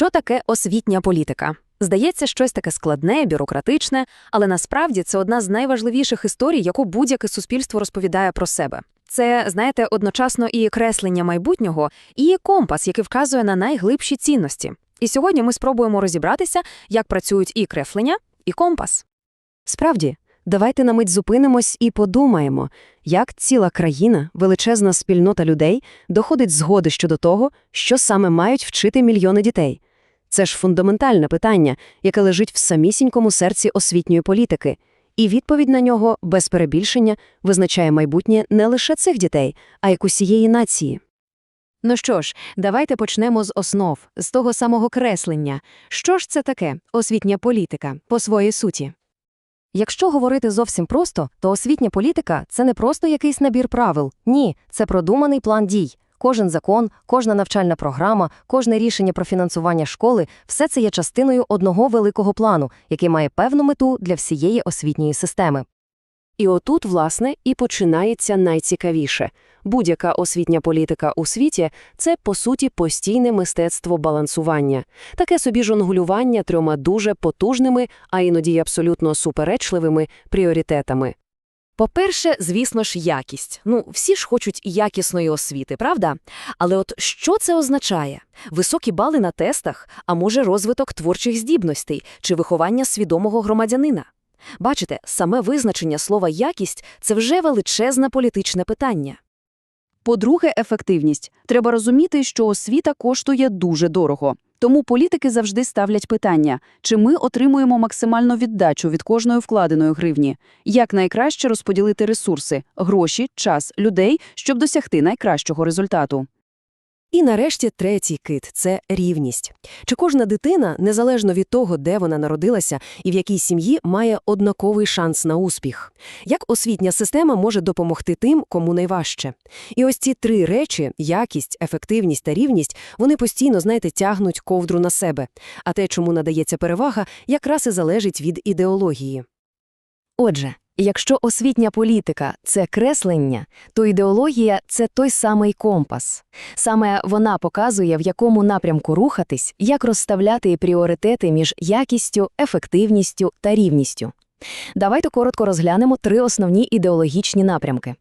Що таке освітня політика? Здається, щось таке складне, бюрократичне, але насправді це одна з найважливіших історій, яку будь-яке суспільство розповідає про себе. Це, знаєте, одночасно і креслення майбутнього, і компас, який вказує на найглибші цінності. І сьогодні ми спробуємо розібратися, як працюють і креслення, і компас. Справді, давайте на мить зупинимось і подумаємо, як ціла країна, величезна спільнота людей доходить згоди щодо того, що саме мають вчити мільйони дітей. Це ж фундаментальне питання, яке лежить в самісінькому серці освітньої політики, і відповідь на нього, без перебільшення, визначає майбутнє не лише цих дітей, а й усієї нації. Ну що ж, давайте почнемо з основ, з того самого креслення. Що ж це таке освітня політика по своїй суті? Якщо говорити зовсім просто, то освітня політика це не просто якийсь набір правил. Ні, це продуманий план дій. Кожен закон, кожна навчальна програма, кожне рішення про фінансування школи все це є частиною одного великого плану, який має певну мету для всієї освітньої системи. І отут, власне, і починається найцікавіше. Будь-яка освітня політика у світі це, по суті, постійне мистецтво балансування, таке собі жонглювання трьома дуже потужними, а іноді й абсолютно суперечливими пріоритетами. По-перше, звісно ж, якість. Ну, всі ж хочуть якісної освіти, правда? Але от що це означає? Високі бали на тестах, а може розвиток творчих здібностей чи виховання свідомого громадянина? Бачите, саме визначення слова якість це вже величезне політичне питання. По-друге, ефективність. Треба розуміти, що освіта коштує дуже дорого. Тому політики завжди ставлять питання, чи ми отримуємо максимальну віддачу від кожної вкладеної гривні, як найкраще розподілити ресурси, гроші, час, людей, щоб досягти найкращого результату. І нарешті третій кит це рівність. Чи кожна дитина, незалежно від того, де вона народилася і в якій сім'ї, має однаковий шанс на успіх? Як освітня система може допомогти тим, кому найважче? І ось ці три речі якість, ефективність та рівність вони постійно, знаєте, тягнуть ковдру на себе. А те, чому надається перевага, якраз і залежить від ідеології. Отже, Якщо освітня політика це креслення, то ідеологія це той самий компас. Саме вона показує, в якому напрямку рухатись, як розставляти пріоритети між якістю, ефективністю та рівністю. Давайте коротко розглянемо три основні ідеологічні напрямки.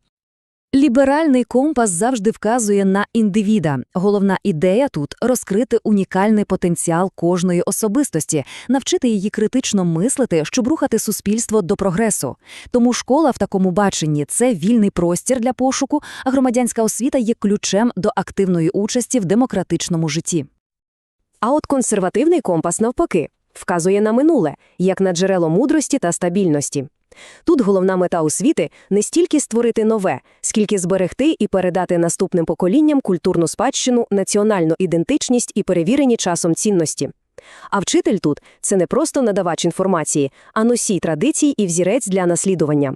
Ліберальний компас завжди вказує на індивіда. Головна ідея тут розкрити унікальний потенціал кожної особистості, навчити її критично мислити, щоб рухати суспільство до прогресу. Тому школа в такому баченні це вільний простір для пошуку, а громадянська освіта є ключем до активної участі в демократичному житті. А от консервативний компас, навпаки, вказує на минуле, як на джерело мудрості та стабільності. Тут головна мета освіти не стільки створити нове, скільки зберегти і передати наступним поколінням культурну спадщину, національну ідентичність і перевірені часом цінності. А вчитель тут це не просто надавач інформації, а носій традицій і взірець для наслідування.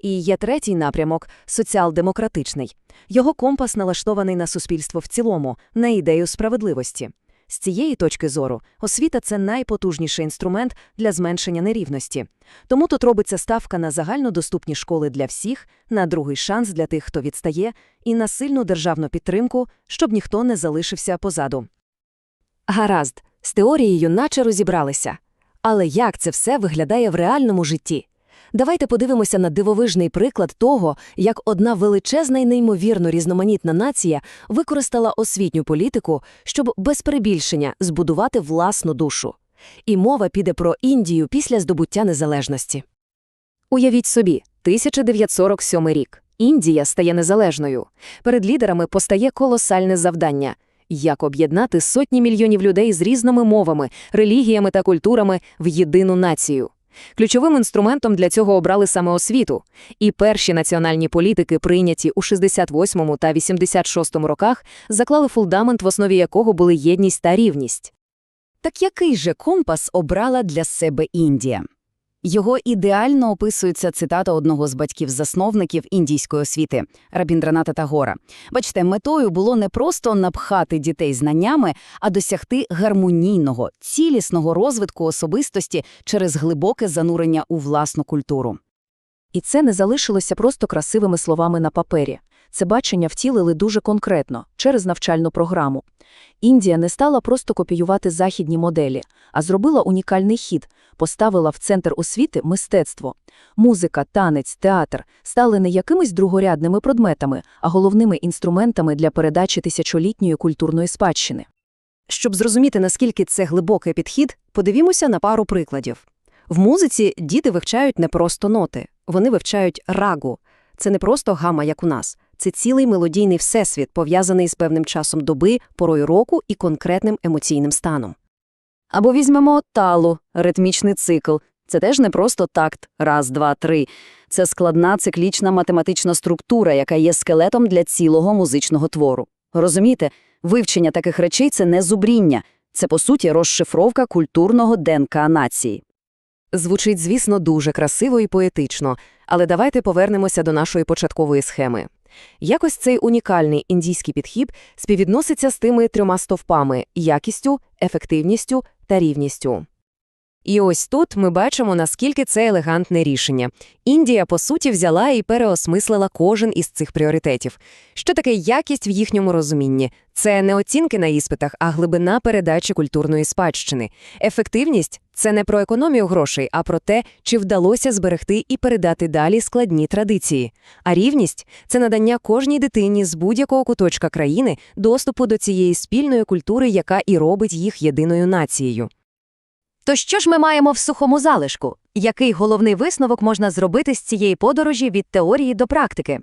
І є третій напрямок соціал-демократичний. Його компас налаштований на суспільство в цілому, на ідею справедливості. З цієї точки зору освіта це найпотужніший інструмент для зменшення нерівності. Тому тут робиться ставка на загальнодоступні школи для всіх, на другий шанс для тих, хто відстає, і на сильну державну підтримку, щоб ніхто не залишився позаду. Гаразд, з теорією наче розібралися. Але як це все виглядає в реальному житті? Давайте подивимося на дивовижний приклад того, як одна величезна і неймовірно різноманітна нація використала освітню політику, щоб без перебільшення збудувати власну душу. І мова піде про Індію після здобуття незалежності. Уявіть собі, 1947 рік. Індія стає незалежною. Перед лідерами постає колосальне завдання як об'єднати сотні мільйонів людей з різними мовами, релігіями та культурами в єдину націю. Ключовим інструментом для цього обрали саме освіту, і перші національні політики, прийняті у 68 та 86 роках, заклали фундамент, в основі якого були єдність та рівність. Так який же компас обрала для себе Індія? Його ідеально описується цитата одного з батьків-засновників індійської освіти Рабіндраната Тагора. Бачите, метою було не просто напхати дітей знаннями, а досягти гармонійного, цілісного розвитку особистості через глибоке занурення у власну культуру. І це не залишилося просто красивими словами на папері. Це бачення втілили дуже конкретно, через навчальну програму. Індія не стала просто копіювати західні моделі, а зробила унікальний хід, поставила в центр освіти мистецтво. Музика, танець, театр стали не якимись другорядними предметами, а головними інструментами для передачі тисячолітньої культурної спадщини. Щоб зрозуміти, наскільки це глибокий підхід, подивімося на пару прикладів. В музиці діти вивчають не просто ноти, вони вивчають рагу. Це не просто гама, як у нас. Це цілий мелодійний всесвіт, пов'язаний з певним часом доби, порою року і конкретним емоційним станом. Або візьмемо талу, ритмічний цикл. Це теж не просто такт раз, два, три. Це складна циклічна математична структура, яка є скелетом для цілого музичного твору. Розумієте, вивчення таких речей – це не зубріння. Це, по суті, розшифровка культурного ДНК нації. Звучить, звісно, дуже красиво і поетично, але давайте повернемося до нашої початкової схеми. Якось цей унікальний індійський підхід співвідноситься з тими трьома стовпами – якістю, ефективністю та рівністю. І ось тут ми бачимо, наскільки це елегантне рішення. Індія, по суті, взяла і переосмислила кожен із цих пріоритетів. Що таке якість в їхньому розумінні? Це не оцінки на іспитах, а глибина передачі культурної спадщини. Ефективність – це не про економію грошей, а про те, чи вдалося зберегти і передати далі складні традиції. А рівність – це надання кожній дитині з будь-якого куточка країни доступу до цієї спільної культури, яка і робить їх єдиною нацією. То що ж ми маємо в сухому залишку? Який головний висновок можна зробити з цієї подорожі від теорії до практики?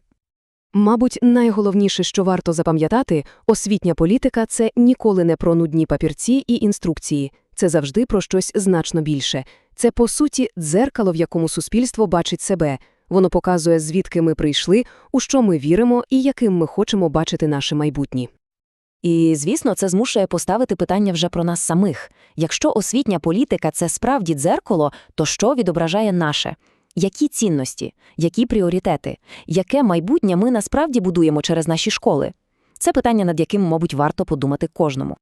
Мабуть, найголовніше, що варто запам'ятати, освітня політика – це ніколи не про нудні папірці і інструкції. Це завжди про щось значно більше. Це, по суті, дзеркало, в якому суспільство бачить себе. Воно показує, звідки ми прийшли, у що ми віримо і яким ми хочемо бачити наше майбутнє. І, звісно, це змушує поставити питання вже про нас самих. Якщо освітня політика – це справді дзеркало, то що відображає наше? Які цінності, які пріоритети, яке майбутнє ми насправді будуємо через наші школи? Це питання, над яким, мабуть, варто подумати кожному.